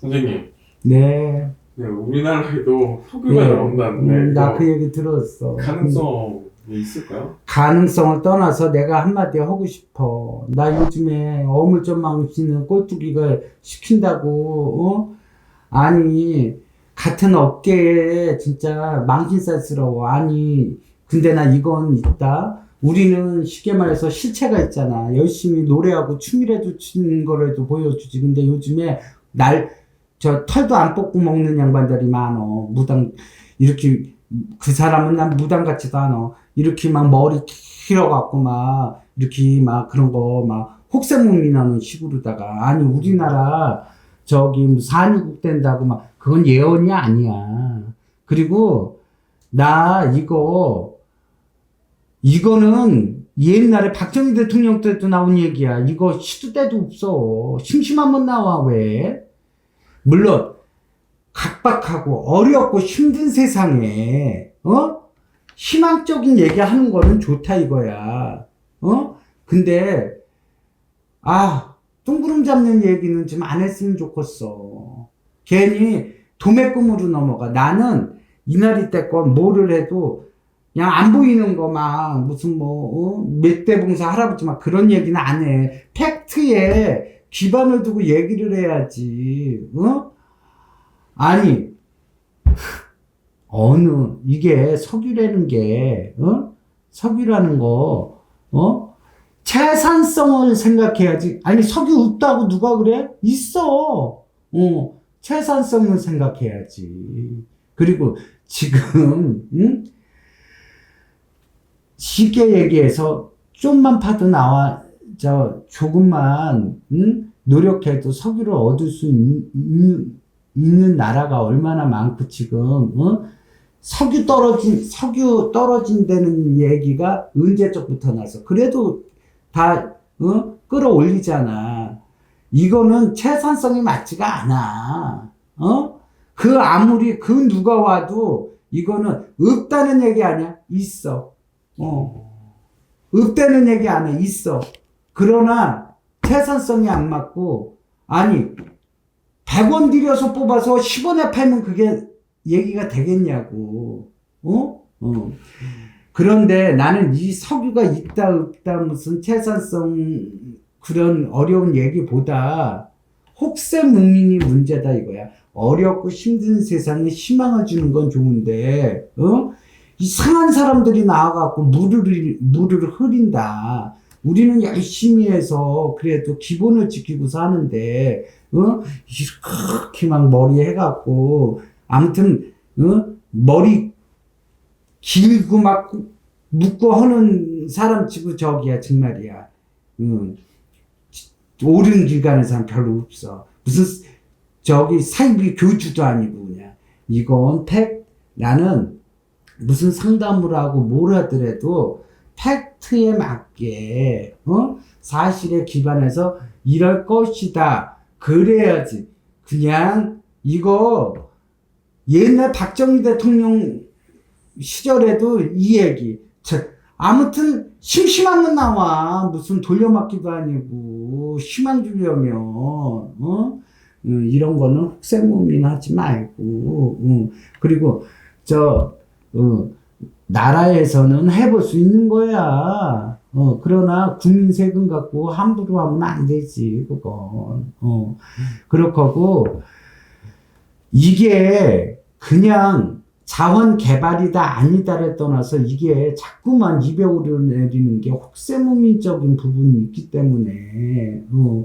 선생님, 네. 네, 우리나라에도 석유가 네. 나온다는데 음, 나 그 얘기 들었어. 음, 가능성이 있을까요? 가능성을 떠나서 내가 한마디 하고 싶어. 나 요즘에 어물점 망치는 꼴뚜기가 시킨다고, 어? 아니, 같은 업계에 진짜 망신살스러워. 아니, 근데 나 이건 있다. 우리는 쉽게 말해서 실체가 있잖아. 열심히 노래하고 춤이라도 추는 거라도 보여주지. 근데 요즘에 날, 저 털도 안 뽑고 먹는 양반들이 많어. 무당, 이렇게, 그 사람은 난 무당 같지도 않아. 이렇게 막 머리 길어갖고 막 이렇게 막 그런 거 막 혹세무민하는 식으로다가 아니 우리나라 저기 무슨 산유국 된다고 막 그건 예언이 아니야. 그리고 나 이거 이거는 옛날에 박정희 대통령 때도 나온 얘기야. 이거 시도 때도 없어. 심심하면 나와 왜? 물론 각박하고 어렵고 힘든 세상에 어? 희망적인 얘기하는 거는 좋다 이거야. 어? 근데 아 둥구름 잡는 얘기는 좀 안 했으면 좋겠어. 괜히 도매금으로 넘어가. 나는 이날 이 때껏 뭐를 해도 그냥 안 보이는 거막 무슨 뭐 어? 멧돼봉사 할아버지 막 그런 얘기는 안 해. 팩트에 기반을 두고 얘기를 해야지. 어? 아니 어느 이게 석유라는 게 어? 석유라는 거 어? 채산성을 생각해야지. 아니 석유 없다고 누가 그래? 있어. 어. 채산성을 생각해야지. 그리고 지금 응? 쉽게 얘기해서 좀만 파도 나와 저 조금만 응? 노력해도 석유를 얻을 수 있, 있는 나라가 얼마나 많고 지금 어? 석유 떨어진 석유 떨어진다는 얘기가 언제적부터 나서 그래도 다 어? 끌어올리잖아. 이거는 채산성이 맞지가 않아. 어? 그 아무리 그 누가 와도 이거는 없다는 얘기 아니야. 있어. 어. 없다는 얘기 안 해. 있어. 그러나 채산성이 안 맞고 아니 100원 들여서 뽑아서 10원에 팔면 그게 얘기가 되겠냐고. 어? 어. 그런데 나는 이 석유가 있다 없다 무슨 채산성 그런 어려운 얘기보다 혹세무민이 문제다 이거야. 어렵고 힘든 세상에 희망을 주는 건 좋은데 어? 이상한 사람들이 나와갖고 물을 물을 흐린다. 우리는 열심히 해서 그래도 기본을 지키고 사는데 어? 이렇게 막 머리 해갖고 아무튼 어? 머리 길고 막 묶고 하는 사람 치고 저기야 정말이야. 응. 옳은 길 가는 사람 별로 없어. 무슨 저기 사이비 교주도 아니고 그냥 이건 팩 나는 무슨 상담을 하고 뭘 하더라도 팩 트에 맞게 어 사실에 기반해서 이럴 것이다 그래야지 그냥 이거 옛날 박정희 대통령 시절에도 이 얘기. 저, 아무튼 심심하면 나와. 무슨 돌려막기도 아니고 희망 주려면 어? 음, 이런 거는 혹세무민 하지 말고 음. 그리고 저 어, 나라에서는 해볼 수 있는 거야. 어, 그러나 국민 세금 갖고 함부로 하면 안 되지, 그건. 어, 그렇고, 이게 그냥 자원 개발이다 아니다를 떠나서 이게 자꾸만 입에 오르내리는 게 혹세무민적인 부분이 있기 때문에 어,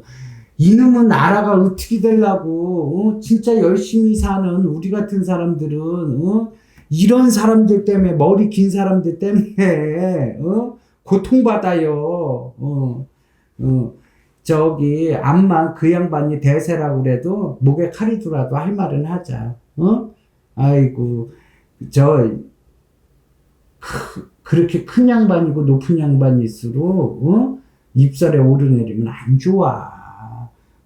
이놈은 나라가 어떻게 되려고 어, 진짜 열심히 사는 우리 같은 사람들은 어, 이런 사람들 때문에 머리 긴 사람들 때문에 어, 고통받아요. 어, 어, 저기 암만 그 양반이 대세라고 그래도 목에 칼이 들어도 할 말은 하자. 어? 아이고 저 크, 그렇게 큰 양반이고 높은 양반일수록 어? 입살에 오르내리면 안 좋아.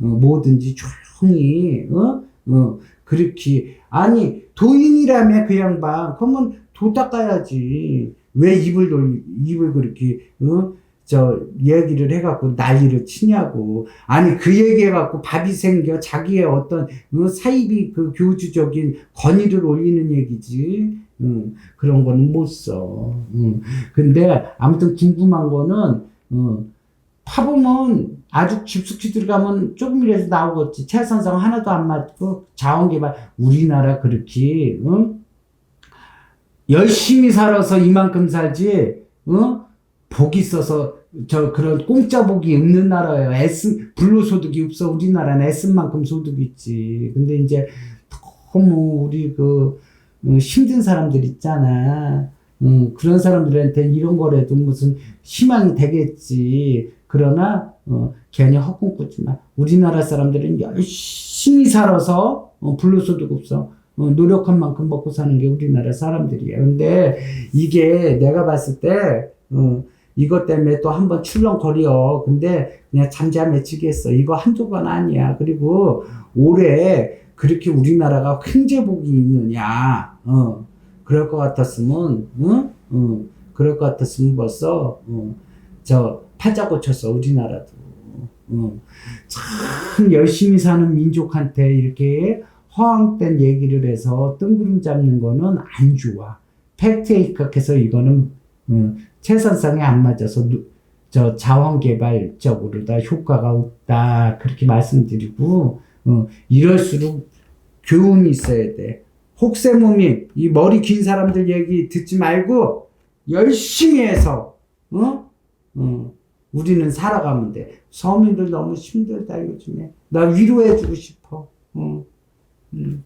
어, 뭐든지 조용히 어? 어, 그렇게 아니 도인이라며 그 양반 그러면 도 닦아야지 왜 입을 돌 입을 그렇게 어? 저 얘기를 해갖고 난리를 치냐고. 아니 그 얘기해갖고 밥이 생겨 자기의 어떤 어, 사이비 그 교주적인 권위를 올리는 얘기지. 음, 그런 거는 못 써. 음. 근데 아무튼 궁금한 거는 어, 파보면 아주 깊숙이 들어가면 조금이라도 나오겠지. 채산성 하나도 안 맞고 자원개발 우리나라 그렇게 응? 열심히 살아서 이만큼 살지. 어? 복 있어서 저 그런 공짜 복이 없는 나라예요. 애쓴 불로소득이 없어. 우리나라는 애쓴 만큼 소득이 있지. 근데 이제 너무 우리 그 어, 힘든 사람들 있잖아. 음, 그런 사람들한테 이런 거라도 무슨 희망이 되겠지. 그러나 어, 괜히 헛꿈 꾸지 마. 우리나라 사람들은 열심히 살아서 어, 불로소득 없어. 어, 노력한 만큼 먹고 사는 게 우리나라 사람들이에요. 근데 이게 내가 봤을 때 어, 이것 때문에 또 한번 출렁거려. 근데 그냥 잠잠해지겠어. 이거 한두 번 아니야. 그리고 올해 그렇게 우리나라가 횡재복이 있느냐. 어, 그럴 것 같았으면, 응? 어, 그럴 것 같았으면 벌써, 어, 저, 파자 고쳤어, 우리나라도. 어, 참 열심히 사는 민족한테 이렇게 허황된 얘기를 해서 뜬구름 잡는 거는 안 좋아. 팩트에 입각해서 이거는, 어, 채산성에 안 맞아서, 누- 저 자원개발적으로 다 효과가 없다. 그렇게 말씀드리고, 어, 이럴수록 교훈이 있어야 돼. 혹세무민, 이 머리 긴 사람들 얘기 듣지 말고, 열심히 해서, 어? 어, 우리는 살아가면 돼. 서민들 너무 힘들다, 요즘에. 나 위로해주고 싶어. 어, 음.